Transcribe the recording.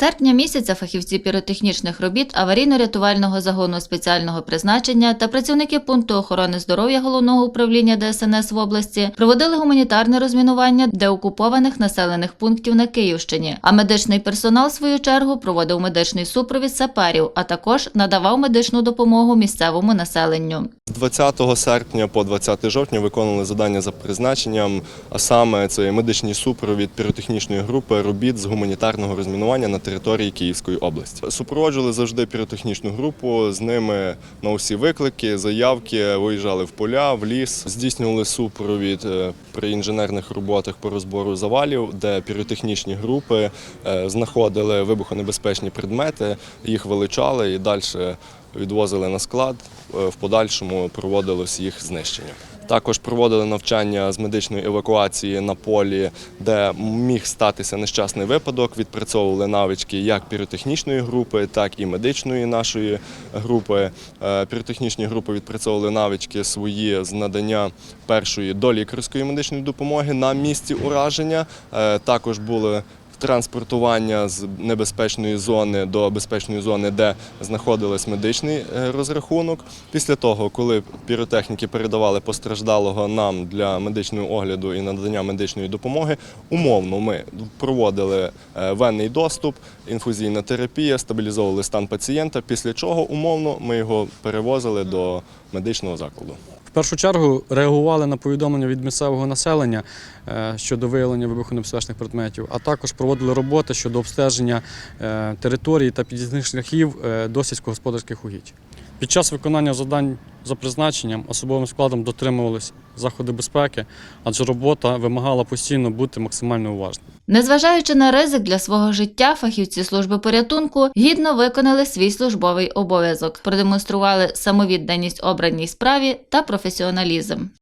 серпня місяця фахівці піротехнічних робіт аварійно-рятувального загону спеціального призначення та працівники пункту охорони здоров'я головного управління ДСНС в області проводили гуманітарне розмінування деокупованих населених пунктів на Київщині. А медичний персонал, в свою чергу, проводив медичний супровід саперів, а також надавав медичну допомогу місцевому населенню. З 20 серпня по 20 жовтня виконували завдання за призначенням, а саме це медичний супровід піротехнічної групи робіт з гуманітарного розмінування на території Київської області. Супроводжували завжди піротехнічну групу, з ними на усі виклики, заявки, виїжджали в поля, в ліс, здійснювали супровід е, при інженерних роботах по розбору завалів, де піротехнічні групи е, знаходили вибухонебезпечні предмети, їх величали і далі відвозили на склад, е, в подальшому проводилось їх знищення. Також проводили навчання з медичної евакуації на полі, де міг статися нещасний випадок. Відпрацьовували навички як піротехнічної групи, так і медичної нашої групи. Е, Піротехнічні групи відпрацьовували навички свої з надання першої долікарської медичної допомоги на місці ураження. Е, Також були транспортування з небезпечної зони до безпечної зони, де знаходились медичний е, розрахунок. Після того, коли піротехніки передавали постраждалого нам для медичного огляду і надання медичної допомоги, умовно ми проводили е, венний доступ, інфузійна терапія, стабілізовували стан пацієнта. Після чого умовно ми його перевозили до медичного закладу. В першу чергу реагували на повідомлення від місцевого населення е, щодо виявлення вибухонебезпечних предметів, а також проводили роботи щодо обстеження е, території та під'їзних шляхів е, до сільськогосподарських угідь. Під час виконання завдань за призначенням особовим складом дотримувались заходи безпеки, адже робота вимагала постійно бути максимально уважним. Незважаючи на ризик для свого життя, фахівці служби порятунку гідно виконали свій службовий обов'язок, продемонстрували самовідданість обраній справі та професіоналізм.